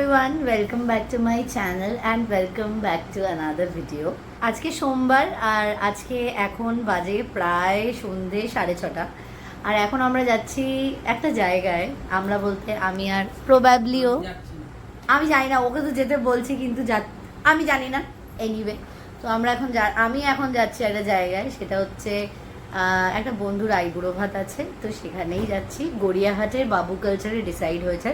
Everyone welcome back to my channel and welcome back to another video আজকে সোমবার আর আজকে এখন বাজে প্রায় সন্ধে সাড়ে ছটা। আর এখন আমরা যাচ্ছি একটা জায়গায়। আমরা বলতে আমি আর প্রবাবলিও। আমি জানি না ওকে তো যেতে বলছি কিন্তু যা আমি জানি না। এনিওয়ে তো আমরা এখন যা আমি এখন যাচ্ছি একটা জায়গায় সেটা হচ্ছে আহ, একটা বন্ধুর আইবুড়ো ভাত আছে। তো সেখানেই যাচ্ছি। গড়িয়াহাটের বাবু কালচারে ডিসাইড হয়েছে।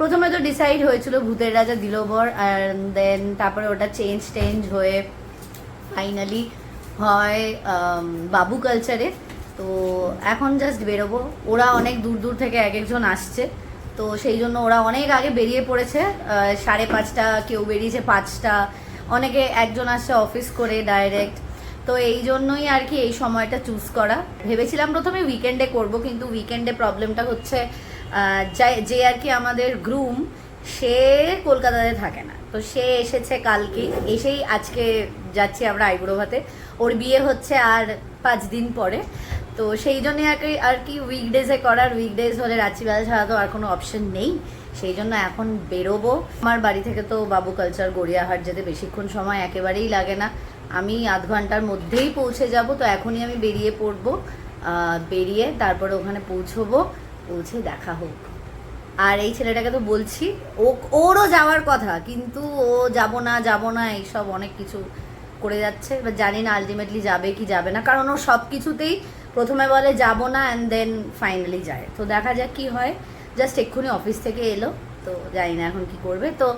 প্রথমে তো ডিসাইড হয়েছিল ভূতের রাজা দিলবর আর দেন তারপরে ওটা চেঞ্জ টেঞ্জ হয়ে ফাইনালি হয় বাবু কালচারে তো এখন জাস্ট বেরোবো। ওরা অনেক দূর দূর থেকে এক একজন আসছে। তো সেই জন্য ওরা অনেক আগে বেরিয়ে পড়েছে। সাড়ে পাঁচটা, কেউ বেরিয়েছে পাঁচটা। অনেকে একজন আসছে অফিস করে ডাইরেক্ট তো এই জন্যই আর কি এই সময়টা চুজ করা। ভেবেছিলাম প্রথমে উইকেন্ডে করব, কিন্তু উইকেন্ডে প্রবলেমটা হচ্ছে যে আর কি আমাদের গ্রুম সে কলকাতাতে থাকে না। তো সে এসেছে কালকে, এসেই আজকে যাচ্ছি আমরা আইবুড়ো ভাতে। ওর বিয়ে হচ্ছে আর পাঁচ দিন পরে। তো সেই জন্যই আর কি আর কি উইকডেজে করার উইকডেজ হলে রাত্রিবেলা ছাড়া তো আর কোনো অপশন নেই। সেই জন্য এখন বেরোবো। আমার বাড়ি থেকে তো বাবু কালচার গড়িয়াহাট যেতে বেশিক্ষণ সময় একেবারেই লাগে না। আমি আধ ঘণ্টার মধ্যেই পৌঁছে যাব, তো এখনই আমি বেরিয়ে পড়ব। বেরিয়ে তারপরে ওখানে পৌঁছবো। পৌঁছে দেখা হোক। আর এই ছেলেটাকে তো বলছি, ও, ওরও যাওয়ার কথা, কিন্তু ও যাব না যাব না, এইসব অনেক কিছু করে যাচ্ছে। এবার জানি না আলটিমেটলি যাবে কি যাবে না, কারণ ও সব কিছুতেই প্রথমে বলে, যাব না অ্যান্ড দেন ফাইনালি যায়। তো দেখা যাক কি হয়। জাস্ট এক্ষুনি অফিস থেকে এলো, তো জানি না এখন কি করবে। তো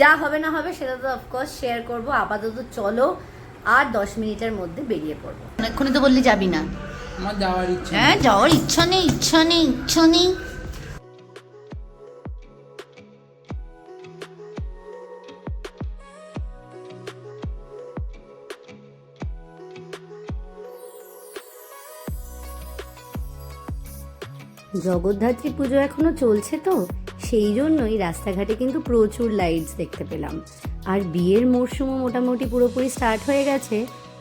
যা হবে না হবে সেটা তো অফকোর্স শেয়ার করব। আপাতত চলো, আর দশ মিনিটের মধ্যে বেরিয়ে পড়ব। এক্ষুনি তো বললি যাবি না। আমার যাওয়ার ইচ্ছে হ্যাঁ যাওয়ার ইচ্ছা নেই ইচ্ছা নেই ইচ্ছা নেই। জগদ্ধাত্রী পুজো এখনও চলছে তো সেই জন্যই রাস্তাঘাটে কিন্তু প্রচুর লাইটস দেখতে পেলাম। আর বিয়ের মরশুমও মোটামুটি পুরোপুরি স্টার্ট হয়ে গেছে।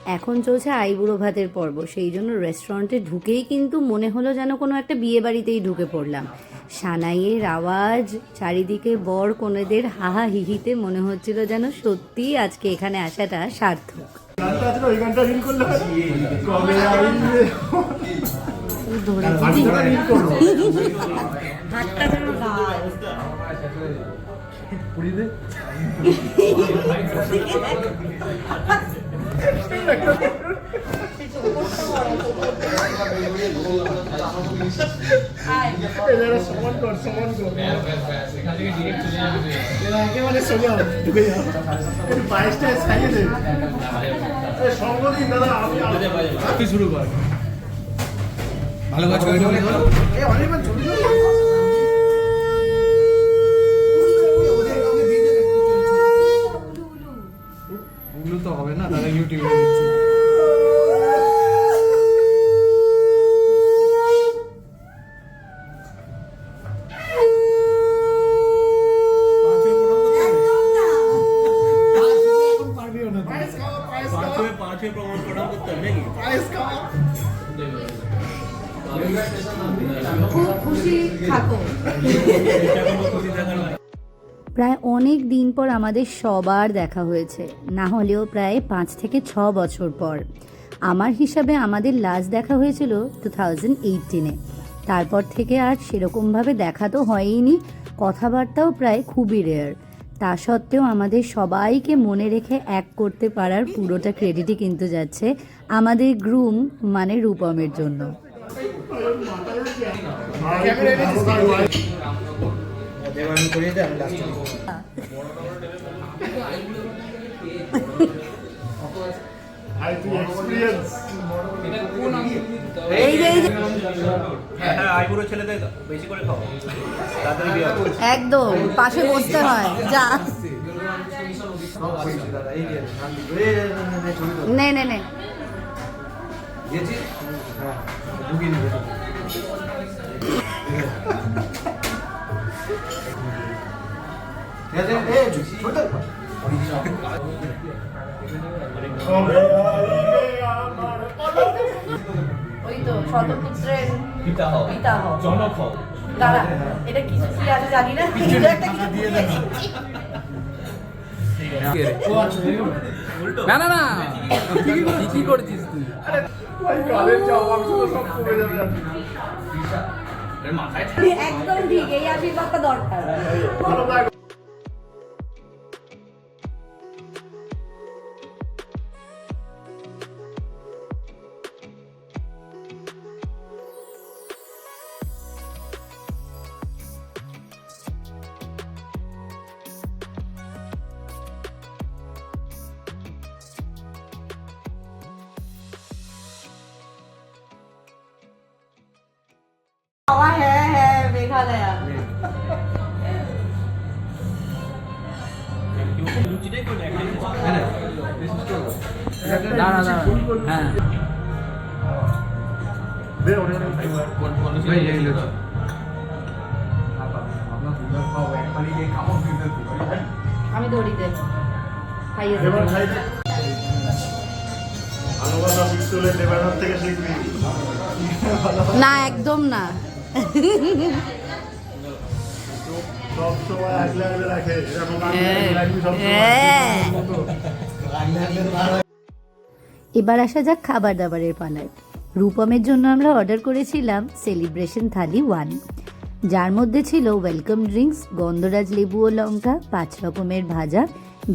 এখন চলছে আইবুড়ো ভাতের পর্ব। সেই জন্য রেস্টুরেন্টে ঢুকেই কিন্তু মনে হলো যেন কোনো একটা বিয়ে বাড়িতেই ঢুকে পড়লাম। সানাইয়ের আওয়াজ চারিদিকে বর কনেদের হাহা হিহিতে মনে হচ্ছিল যেন সত্যিই আজকে এখানে আসাটা সার্থক। সঙ্গ শুরু ভালো কাজ করে এ, অনির্বাণ ছবি তুল। ওগুলো তো হবে না তারা ইউটিউবে দিচ্ছে পায়েস খাওয়া, পায়েস খাওয়া। পায়েস খাওয়া। খুব খুশি থাকো প্রায় অনেক দিন পর আমাদের সবার দেখা হয়েছে। না হলেও প্রায় পাঁচ থেকে ছ বছর পর। আমার হিসাবে আমাদের লাস্ট দেখা হয়েছিল টু থাউজেন্ড এইটিনে তারপর থেকে আর সেরকমভাবে দেখা তো হয়ইনি, কথাবার্তাও প্রায় খুবই রেয়ার তা সত্ত্বেও আমাদের সবাইকে মনে রেখে এক করতে পারার পুরোটা ক্রেডিটই কিন্তু যাচ্ছে আমাদের গ্রুম মানে রূপমের জন্য। আর তুই experience। এই যে এই যে। হ্যাঁ একদম পাশে বসতে হয় যা। নে নে নে। কবে ওই তো শতপুত্রের পিতা হও। পিতা হও। জনক হও। দাঁড়া এটা কিছু কি আছে জানি না। কিছু একটা কিছু দিয়ে দিচ্ছি না না না। কি করছিস তুই। একদম ঠিক এই আশীর্বাদটা দরকার। মেঘালয়া হ্যাঁ। আমি দড়ি দেব। খাইয়ে দেব। না একদম না। এবার আসা যাক খাবার দাবারের পালায়। রূপমের জন্য আমরা অর্ডার করেছিলাম সেলিব্রেশন থালি ওয়ান যার মধ্যে ছিল ওয়েলকাম ড্রিঙ্কস গন্ধরাজ লেবু ও লঙ্কা, পাঁচ রকমের ভাজা,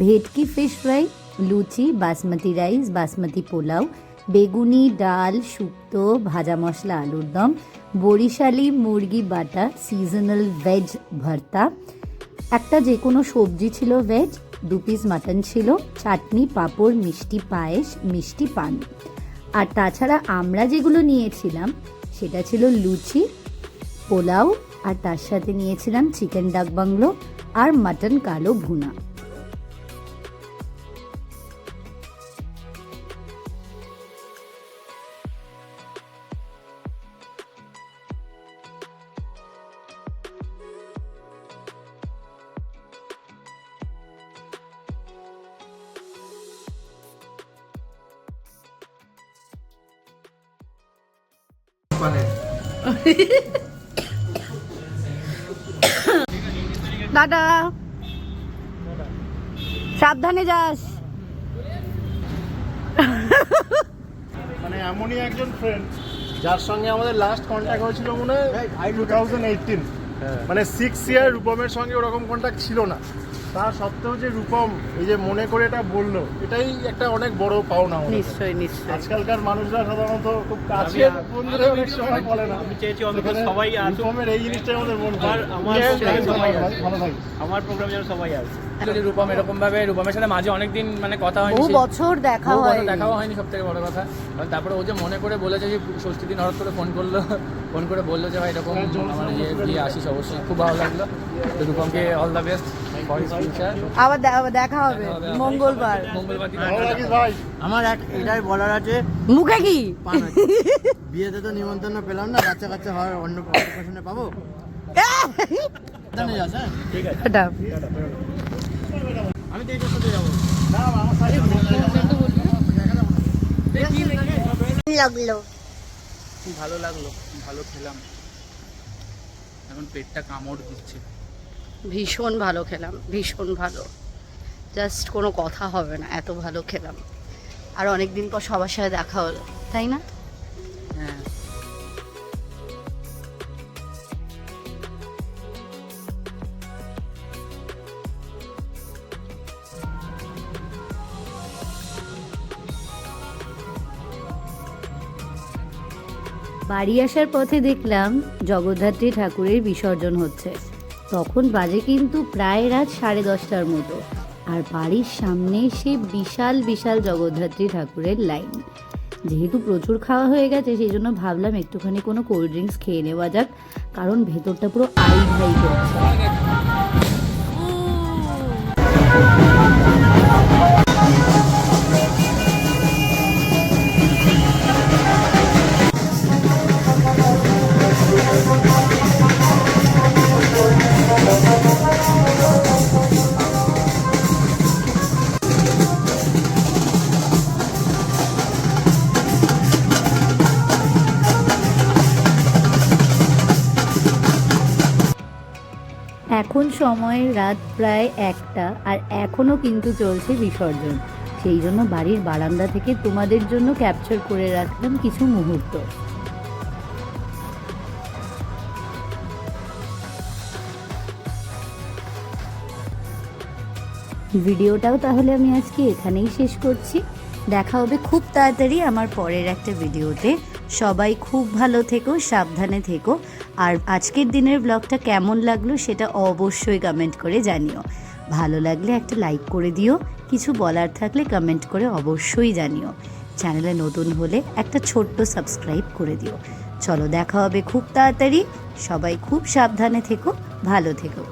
ভেটকি ফিশ ফ্রাই লুচি, বাসমতি রাইস বাসমতি পোলাও বেগুনি, ডাল, শুক্তো, ভাজা মশলা, আলুর দম, বরিশালি, মুরগি বাটা সিজনাল ভেজ ভর্তা। একটা যে কোনো সবজি ছিল ভেজ দু পিস মাটন ছিল, চাটনি, পাঁপড়, মিষ্টি পায়েস, মিষ্টি পান। আর তাছাড়া আমরা যেগুলো নিয়েছিলাম, সেটা ছিল লুচি, পোলাও, আর তার সাথে নিয়েছিলাম চিকেন ডাক বাংলো আর মাটন কালো ভুনা। দাদা। সাবধানে যাস। মানে এমনই একজন ফ্রেন্ড যার সঙ্গে আমাদের লাস্ট কন্ট্যাক্ট হয়েছিল মনে হয় টু থাউজেন্ড এইটিন মানে সিক্স ইয়ার রূপমের সঙ্গে ওরকম কন্ট্যাক্ট ছিল না। তা সত্ত্বেও যে রূপম এই যে মনে করে এটা বলল এটাই একটা অনেক বড় পাওনা নিশ্চয়ই নিশ্চয়ই। আজকালকার মানুষরা সাধারণত খুব কাছে বন্ধুরা অনেক সময় বলে না। আমি চেয়েছি অন্তত সবাই আসুক। রূপমের এই জিনিসটাই আমাদের মন আমার- আমার প্রোগ্রামে যেন সবাই আসে। রূপম এরকম ভাবে রূপমের সাথে মাঝে অনেকদিন মানে কথা হয়নি বহু বছর দেখা হয় দেখাও হয়নি। সব থেকে বড় কথা। আর তারপরে ও যে মনে করে বলেছে যে ষষ্ঠী দিন হঠাৎ করে ফোন করল ফোন করে বলল যে ভাই এরকম আমার ইয়ে দিয়ে আসিস অবশ্যই। খুব ভালো লাগল। তো রূপমকে অল দ্য বেস্ট আবার দেখা হবে মঙ্গলবার। আমার এক এটাই বলার আছে মুখে কি? বিয়েতে তো নিমন্ত্রণ পেলাম না বাচ্চা কাচ্চা হওয়ার অন্য পাবো? হ্যাঁ? এটা। আমি তো এটার সাথে যাব। লাগল। ভালো লাগল ভালো খেলাম। এখন পেটটা কামড় দিচ্ছে। ভীষণ ভালো খেলাম ভীষণ ভালো। জাস্ট কোনো কথা হবে না এত ভালো খেলাম। আর অনেক দিন পর সবার সাথে দেখা হলো তাই না? হ্যাঁ। বাড়ি আসার পথে দেখলাম জগদ্ধাত্রী ঠাকুরের বিসর্জন হচ্ছে। তখন বাজে কিন্তু প্রায় রাত সাড়ে দশটার মতো। আর বাড়ির সামনে সে বিশাল বিশাল জগদ্ধাত্রী ঠাকুরের লাইন। যেহেতু প্রচুর খাওয়া হয়ে গেছে, সেই জন্য ভাবলাম একটুখানি কোনো কোল্ড ড্রিঙ্কস খেয়ে নেওয়া যাক, কারণ ভেতরটা পুরো আই ভাই করছে। এখন এখন সময় রাত প্রায় একটা আর এখনও কিন্তু চলছে বিসর্জন। সেই জন্য বাড়ির বারান্দা থেকে তোমাদের জন্য ক্যাপচার করে রাখলাম কিছু মুহূর্ত। ভিডিওটাও তাহলে আমি আজকে এখানেই শেষ করছি। দেখা হবে খুব তাড়াতাড়ি আমার পরের একটা ভিডিওতে। সবাই খুব ভালো থেকো, সাবধানে থেকো। আর আজকের দিনের ব্লগটা কেমন লাগল সেটা অবশ্যই কমেন্ট করে জানিও। ভালো লাগলে একটা লাইক করে দিও, কিছু বলার থাকলে কমেন্ট করে অবশ্যই জানিও। চ্যানেলে নতুন হলে একটা ছোট্ট সাবস্ক্রাইব করে দিও। চলো দেখা হবে খুব তাড়াতাড়ি, সবাই খুব সাবধানে থেকো, ভালো থেকো।